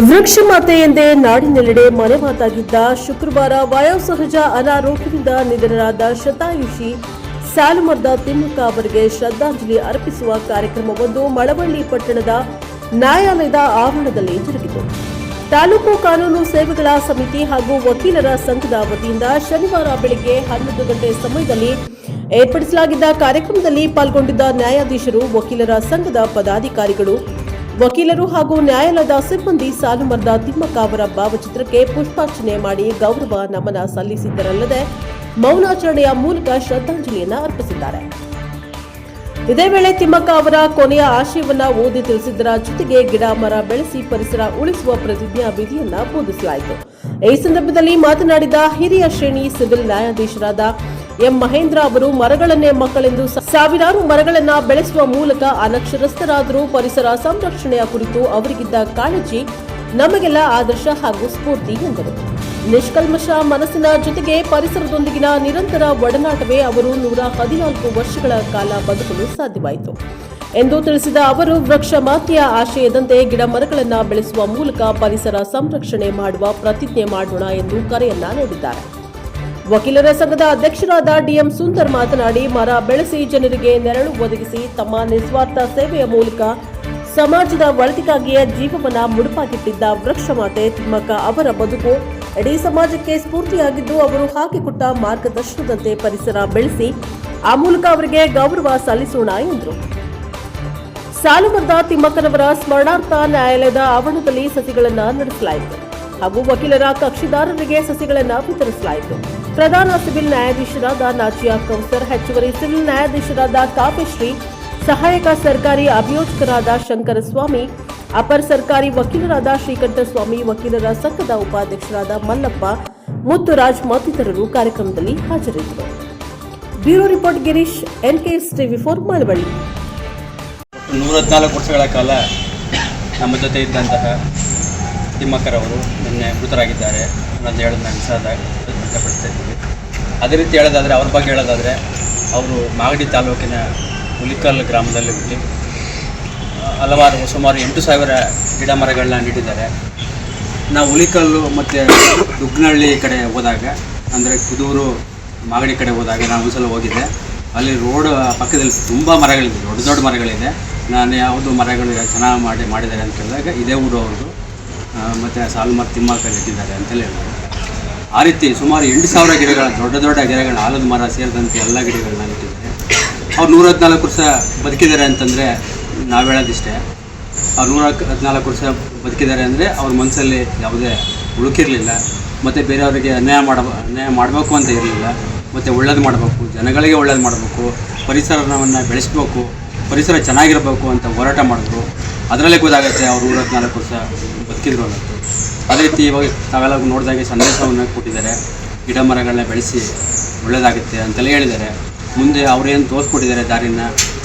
ವೃಕ್ಷ ಮಾತೆ ಎಂದೇ ನಾಡಿನೆಲ್ಲೆಡೆ ಮನೆಮಾತಾಗಿದ್ದ ಶುಕ್ರವಾರ ವಯೋಸಹಜ ಅನಾರೋಗ್ಯದಿಂದ ನಿಧನರಾದ ಶತಾಯುಷಿ ಸಾಲುಮರದ ತಿಮ್ಮಕ್ಕ ಅವರಿಗೆ ಶ್ರದ್ಧಾಂಜಲಿ ಅರ್ಪಿಸುವ ಕಾರ್ಯಕ್ರಮವೊಂದು ಮಳವಳ್ಳಿ ಪಟ್ಟಣದ ನ್ಯಾಯಾಲಯದ ಆವರಣದಲ್ಲಿ ಜರುಗಿತು. ತಾಲೂಕು ಕಾನೂನು ಸೇವೆಗಳ ಸಮಿತಿ ಹಾಗೂ ವಕೀಲರ ಸಂಘದ ವತಿಯಿಂದ ಶನಿವಾರ ಬೆಳಗ್ಗೆ ಹನ್ನೊಂದು ಗಂಟೆ ಸಮಯದಲ್ಲಿ ಏರ್ಪಡಿಸಲಾಗಿದ್ದ ಕಾರ್ಯಕ್ರಮದಲ್ಲಿ ಪಾಲ್ಗೊಂಡಿದ್ದ ನ್ಯಾಯಾಧೀಶರು, ವಕೀಲರ ಸಂಘದ ಪದಾಧಿಕಾರಿಗಳು ವಕೀಲರು ಹಾಗೂ ನ್ಯಾಯಾಲಯದ ಸಿಬ್ಬಂದಿ ಸಾಲುಮರ್ದ ತಿಮ್ಮಕ್ಕ ಅವರ ಭಾವಚಿತ್ರಕ್ಕೆ ಪುಷ್ಪಾರ್ಚನೆ ಮಾಡಿ ಗೌರವ ನಮನ ಸಲ್ಲಿಸಿದ್ದರಲ್ಲದೆ ಮೌನಾಚರಣೆಯ ಮೂಲಕ ಶ್ರದ್ಧಾಂಜಲಿಯನ್ನು ಅರ್ಪಿಸಿದ್ದಾರೆ. ಇದೇ ವೇಳೆ ತಿಮ್ಮಕ್ಕ ಅವರ ಕೊನೆಯ ಆಶಯವನ್ನ ಓದಿ ತಿಳಿಸಿದ್ದರ ಜೊತೆಗೆ ಗಿಡ, ಮರ ಬೆಳೆಸಿ ಪರಿಸರ ಉಳಿಸುವ ಪ್ರತಿಜ್ಞಾ ವಿಧಿಯನ್ನ ಬೋಧಿಸಲಾಯಿತು. ಈ ಸಂದರ್ಭದಲ್ಲಿ ಮಾತನಾಡಿದ ಹಿರಿಯ ಶ್ರೇಣಿ ಸಿವಿಲ್ ನ್ಯಾಯಾಧೀಶರಾದ ಎಂ ಮಹೇಂದ್ರ ಅವರು ಮರಗಳನ್ನೇ ಮಕ್ಕಳೆಂದು ಸಾವಿರಾರು ಮರಗಳನ್ನ ಬೆಳೆಸುವ ಮೂಲಕ ಅನಕ್ಷರಸ್ಥರಾದರೂ ಪರಿಸರ ಸಂರಕ್ಷಣೆಯ ಕುರಿತು ಅವರಿಗಿದ್ದ ಕಾಳಜಿ ನಮಗೆಲ್ಲ ಆದರ್ಶ ಹಾಗೂ ಸ್ಫೂರ್ತಿ ಎಂದರು. ನಿಷ್ಕಲ್ಮಶ ಮನಸ್ಸಿನ ಜೊತೆಗೆ ಪರಿಸರದೊಂದಿಗಿನ ನಿರಂತರ ಒಡನಾಟವೇ ಅವರು ನೂರ ಹದಿನಾಲ್ಕು ವರ್ಷಗಳ ಕಾಲ ಬದುಕಲು ಸಾಧ್ಯವಾಯಿತು. ಎಂದು ತಿಳಿಸಿದ ಅವರು, ವೃಕ್ಷ ಮಾತೆಯ ಆಶಯದಂತೆ ಗಿಡ ಮರಗಳನ್ನು ಬೆಳೆಸುವ ಮೂಲಕ ಪರಿಸರ ಸಂರಕ್ಷಣೆ ಮಾಡುವ ಪ್ರತಿಜ್ಞೆ ಮಾಡೋಣ ಎಂದು ಕರೆಯನ್ನ ನೀಡಿದ್ದಾರೆ. ವಕೀಲರ ಸಂಘದ ಅಧ್ಯಕ್ಷರಾದ ಡಿಎಂ ಸುಂದರ್ ಮಾತನಾಡಿ, ಮರ ಬೆಳೆಸಿ ಜನರಿಗೆ ನೆರಳು ಒದಗಿಸಿ ತಮ್ಮ ನಿಸ್ವಾರ್ಥ ಸೇವೆಯ ಮೂಲಕ ಸಮಾಜದ ಒಳಿತಿಗಾಗಿಯೇ ಜೀವವನ್ನ ಮುಡುಪಾಗಿಟ್ಟಿದ್ದ ವೃಕ್ಷಮಾತೆ ತಿಮ್ಮಕ್ಕ ಅವರ ಬದುಕು ಇಡೀ ಸಮಾಜಕ್ಕೆ ಸ್ಫೂರ್ತಿಯಾಗಿದ್ದು, ಅವರು ಹಾಕಿಕೊಟ್ಟ ಮಾರ್ಗದರ್ಶನದಂತೆ ಪರಿಸರ ಬೆಳೆಸಿ, ಆ ಮೂಲಕ ಅವರಿಗೆ ಗೌರವ ಸಲ್ಲಿಸೋಣ ಎಂದರು. ಸಾಲುಮರದ ತಿಮ್ಮಕ್ಕನವರ ಸ್ಮರಣಾರ್ಥ ನ್ಯಾಯಾಲಯದ ಆವರಣದಲ್ಲಿ ಸಸಿಗಳನ್ನು ನಡೆಸಲಾಯಿತು ಹಾಗೂ ವಕೀಲರ ಕಕ್ಷಿದಾರರಿಗೆ ಸಸಿಗಳನ್ನು ವಿತರಿಸಲಾಯಿತು. ಪ್ರಧಾನ ಸಿವಿಲ್ ನ್ಯಾಯಾಧೀಶರಾದ ನಾಜಿಯಾ ಕೌಸರ್, ಹೆಚ್ಚುವರಿ ಸಿವಿಲ್ ನ್ಯಾಯಾಧೀಶರಾದ ಕಾವ್ಯಶ್ರೀ ಸಹಾಯಕ ಸರ್ಕಾರಿ ಅಭಿಯೋಜಕರಾದ ಶಂಕರಸ್ವಾಮಿ, ಅಪರ ಸರ್ಕಾರಿ ವಕೀಲರಾದ ಶ್ರೀಕಂಠಸ್ವಾಮಿ, ವಕೀಲರ ಸಂಘದ ಉಪಾಧ್ಯಕ್ಷರಾದ ಮಲ್ಲಪ್ಪ, ಮುತ್ತುರಾಜ್ ಮತ್ತಿತರರು ಕಾರ್ಯಕ್ರಮದಲ್ಲಿ ಹಾಜರಿದ್ದರು. Bureau report Girish, NKS TV four Malavalli. ನೂರ ಹದಿನಾಲ್ಕು ವರ್ಷಗಳ ಕಾಲ ನಮ್ಮ ಜೊತೆ ಇದ್ದಂತಹ ತಿಮ್ಮಕ್ಕರವರು ನಿನ್ನೆ ಮೃತರಾಗಿದ್ದಾರೆ. ಅನ್ನೋದು ಹೇಳಿದ ನಾನು ವಿಷಾದ ವ್ಯಕ್ತಪಡಿಸ್ತಾ ಇದ್ದೀವಿ. ಅದೇ ರೀತಿ ಹೇಳೋದಾದರೆ, ಅವ್ರ ಬಗ್ಗೆ ಹೇಳೋದಾದರೆ, ಅವರು ಮಾಗಡಿ ತಾಲೂಕಿನ ಹುಲಿಕಲ್ ಗ್ರಾಮದಲ್ಲಿ ಹುಟ್ಟಿ ಹಲವಾರು ಸುಮಾರು ಎಂಟು ಸಾವಿರ ಗಿಡ ಮರಗಳನ್ನ ನೀಡಿದ್ದಾರೆ ನಾವು ಹುಲಿಕಲ್ಲು ಮತ್ತು ದುಗ್ನಹಳ್ಳಿ ಕಡೆ ಹೋದಾಗ, ಅಂದರೆ ಕುದೂರು ಮಾಗಡಿ ಕಡೆ ಹೋದಾಗ ನಾನು ಒಂದ್ಸಲ ಹೋಗಿದ್ದೆ. ಅಲ್ಲಿ ರೋಡ್ ಪಕ್ಕದಲ್ಲಿ ತುಂಬ ಮರಗಳಿದೆ, ದೊಡ್ಡ ದೊಡ್ಡ ಮರಗಳಿದೆ. ನಾನು ಯಾವುದು ಮರಗಳು ಚೆನ್ನಾಗಿ ಮಾಡಿ ಮಾಡಿದ್ದಾರೆ ಅಂತ ಕೇಳಿದಾಗ, ಇದೇ ಊರು ಅವ್ರದ್ದು ಮತ್ತು ಸಾಲ್ಮರ್ ತಿಮ್ಮಕ್ಕಲ್ಲಿ ಇಟ್ಟಿದ್ದಾರೆ ಅಂತಲೇ ಹೇಳಿದ್ರು ಆ ರೀತಿ ಸುಮಾರು ಎಂಟು ಸಾವಿರ ಗಿಡಗಳ, ದೊಡ್ಡ ದೊಡ್ಡ ಗಿಡಗಳನ್ನ, ಆಲದ ಮರ ಸೇರಿದಂತೆ ಎಲ್ಲ ಗಿಡಗಳನ್ನ ಇಟ್ಟಿದ್ದಾರೆ ಅವ್ರು ನೂರ ಹದಿನಾಲ್ಕು ವರ್ಷ ಬದುಕಿದ್ದಾರೆ ಅಂತಂದರೆ ನಾವು ಹೇಳೋದಿಷ್ಟೇ. ಅವ್ರು ನೂರ ಹದಿನಾಲ್ಕು ವರ್ಷ ಬದುಕಿದ್ದಾರೆ ಅಂದರೆ ಅವ್ರ ಮನಸ್ಸಲ್ಲಿ ಯಾವುದೇ ಉಳುಕಿರಲಿಲ್ಲ ಮತ್ತು ಬೇರೆಯವರಿಗೆ ಅನ್ಯಾಯ ಮಾಡ ಅನ್ಯಾಯ ಮಾಡಬೇಕು ಅಂತ ಇರಲಿಲ್ಲ. ಮತ್ತು ಒಳ್ಳೇದು ಮಾಡಬೇಕು, ಜನಗಳಿಗೆ ಒಳ್ಳೇದು ಮಾಡಬೇಕು, ಪರಿಸರವನ್ನು ಬೆಳೆಸಬೇಕು, ಪರಿಸರ ಚೆನ್ನಾಗಿರಬೇಕು ಅಂತ ಹೋರಾಟ ಮಾಡಿದ್ರು. ಅದರಲ್ಲೇ ಗೊತ್ತಾಗುತ್ತೆ ಅವ್ರು ನೂರ ಹದಿನಾಲ್ಕು ವರ್ಷ ಬದುಕಿದ್ರು ಅನ್ನೋದು. ಅದೇ ರೀತಿ ಇವಾಗ ತಾವೆಲ್ಲ ನೋಡಿದಾಗೆ ಸಂದೇಶವನ್ನು ಕೊಟ್ಟಿದ್ದಾರೆ. ಗಿಡ ಮರಗಳನ್ನ ಬೆಳೆಸಿ ಒಳ್ಳೆಯದಾಗುತ್ತೆ ಅಂತೆಲ್ಲ ಹೇಳಿದ್ದಾರೆ. ಮುಂದೆ ಅವರೇನು ತೋರಿಸ್ಕೊಟ್ಟಿದ್ದಾರೆ ದಾರಿನ,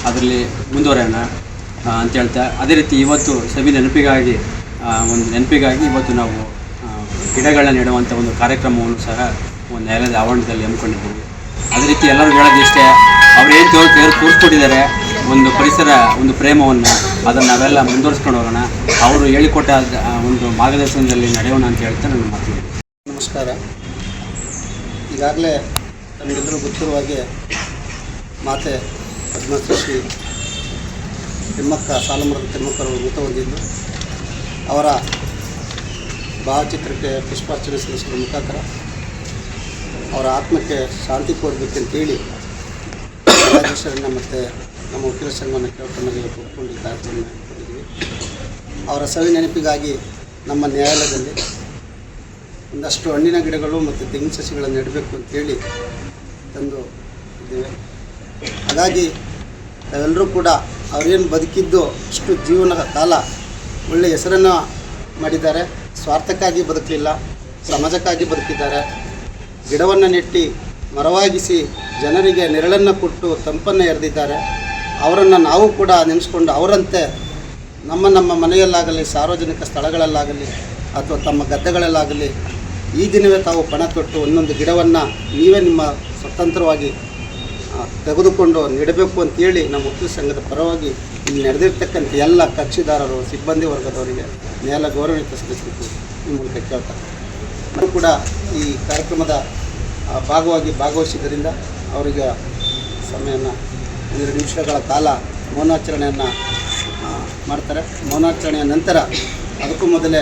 ಅದರಲ್ಲಿ ಮುಂದುವರೆಯೋಣ ಅಂತ ಹೇಳ್ತಾ, ಅದೇ ರೀತಿ ಇವತ್ತು ಸವಿ ನೆನಪಿಗಾಗಿ ಒಂದು ನೆನಪಿಗಾಗಿ ಇವತ್ತು ನಾವು ಗಿಡಗಳನ್ನ ನೆಡುವಂಥ ಒಂದು ಕಾರ್ಯಕ್ರಮವನ್ನು ಸಹ ಒಂದು ನ್ಯಾಯಾಲಯದ ಆವರಣದಲ್ಲಿ ಹಮ್ಮಿಕೊಂಡಿದ್ದೀವಿ. ಅದೇ ರೀತಿ ಎಲ್ಲರೂ ಹೇಳೋದು ಇಷ್ಟೇ, ಅವ್ರು ಏನು ತೋರ್ ತೋರ್ ತೋರಿಸ್ಕೊಟ್ಟಿದ್ದಾರೆ ಒಂದು ಪರಿಸರ, ಒಂದು ಪ್ರೇಮವನ್ನು ಅದನ್ನು ನಾವೆಲ್ಲ ಮುಂದುವರಿಸ್ಕೊಂಡು ಹೋಗೋಣ. ಅವರು ಹೇಳಿಕೊಟ್ಟ ಒಂದು ಮಾರ್ಗದರ್ಶನದಲ್ಲಿ ನಡೆಯೋಣ ಅಂತ ಹೇಳ್ತಾ ನಾನು ಮಾತಿದ್ದೀನಿ ನಮಸ್ಕಾರ. ಈಗಾಗಲೇ ನಮಗೆಲ್ಲರೂ ಗೊತ್ತಿರುವ ಹಾಗೆ ಮಾತೆ ಪದ್ಮಶ್ರೀ ಶ್ರೀ ತಿಮ್ಮಕ್ಕ, ಸಾಲಮರದ ತಿಮ್ಮಕ್ಕರವರು ಮೃತ ಹೊಂದಿದ್ದು. ಅವರ ಭಾವಚಿತ್ರಕ್ಕೆ ಪುಷ್ಪಾರ್ಚನೆ ಸಲ್ಲಿಸುವ ಮುಖಾಂತರ ಅವರ ಆತ್ಮಕ್ಕೆ ಶಾಂತಿ ಕೋರಬೇಕಂತೇಳಿ ನ್ಯಾಯಾಧೀಶರನ್ನ ಮತ್ತು ನಮ್ಮ ವಕೀಲ ಸಂಘವನ್ನು ಕೇಳ್ಕೊಂಡಾಗ ಒಪ್ಪಿಕೊಂಡಿದ್ದ ಅರ್ಜಿಯನ್ನು ಹಾಕಿಕೊಂಡಿದ್ದೀವಿ ಅವರ ಸವಿ ನೆನಪಿಗಾಗಿ ನಮ್ಮ ನ್ಯಾಯಾಲಯದಲ್ಲಿ ಒಂದಷ್ಟು ಹಣ್ಣಿನ ಗಿಡಗಳು ಮತ್ತು ತೆಂಗಿನ ಸಸಿಗಳನ್ನು ನೆಡಬೇಕು ಅಂತೇಳಿ ತಂದು ಇದ್ದೇವೆ ಹಾಗಾಗಿ ನಾವೆಲ್ಲರೂ ಕೂಡ ಅವರೇನು ಬದುಕಿದ್ದು ಅಷ್ಟು ಜೀವನ ಕಾಲ ಒಳ್ಳೆಯ ಹೆಸರನ್ನು ಮಾಡಿದ್ದಾರೆ. ಸ್ವಾರ್ಥಕ್ಕಾಗಿ ಬದುಕಲಿಲ್ಲ, ಸಮಾಜಕ್ಕಾಗಿ ಬದುಕಿದ್ದಾರೆ. ಗಿಡವನ್ನು ನೆಟ್ಟಿ ಮರವಾಗಿಸಿ ಜನರಿಗೆ ನೆರಳನ್ನು ಕೊಟ್ಟು ತಂಪನ್ನು ಎರೆದಿದ್ದಾರೆ. ಅವರನ್ನು ನಾವು ಕೂಡ ನೆನೆಸ್ಕೊಂಡು ಅವರಂತೆ ನಮ್ಮ ನಮ್ಮ ಮನೆಯಲ್ಲಾಗಲಿ, ಸಾರ್ವಜನಿಕ ಸ್ಥಳಗಳಲ್ಲಾಗಲಿ ಅಥವಾ ತಮ್ಮ ಗದ್ದೆಗಳಲ್ಲಾಗಲಿ ಈ ದಿನವೇ ತಾವು ಪಣ ತೊಟ್ಟು ಒಂದೊಂದು ಗಿಡವನ್ನು ನೀವೇ ನಿಮ್ಮ ಸ್ವತಂತ್ರವಾಗಿ ತೆಗೆದುಕೊಂಡು ನೀಡಬೇಕು ಅಂತೇಳಿ ನಮ್ಮ ವಕೀಲ ಸಂಘದ ಪರವಾಗಿ ಇಲ್ಲಿ ನಡೆದಿರ್ತಕ್ಕಂಥ ಎಲ್ಲ ಕಕ್ಷಿದಾರರು, ಸಿಬ್ಬಂದಿ ವರ್ಗದವರಿಗೆ ನ್ಯಾಯ ಗೌರವಿತ ಸಲ್ಲಿಸಬೇಕು. ಈ ಮೂಲಕ ಕೇಳ್ತಾರೆ ನಾವು ಕೂಡ ಈ ಕಾರ್ಯಕ್ರಮದ ಭಾಗವಾಗಿ ಭಾಗವಹಿಸಿದ್ದರಿಂದ ಅವರಿಗೆ ಸಮಯನ ಒಂದೆರಡು ನಿಮಿಷಗಳ ಕಾಲ ಮೌನಾಚರಣೆಯನ್ನು ಮಾಡ್ತಾರೆ. ಮೌನಾಚರಣೆಯ ನಂತರ ಅದಕ್ಕೂ ಮೊದಲೇ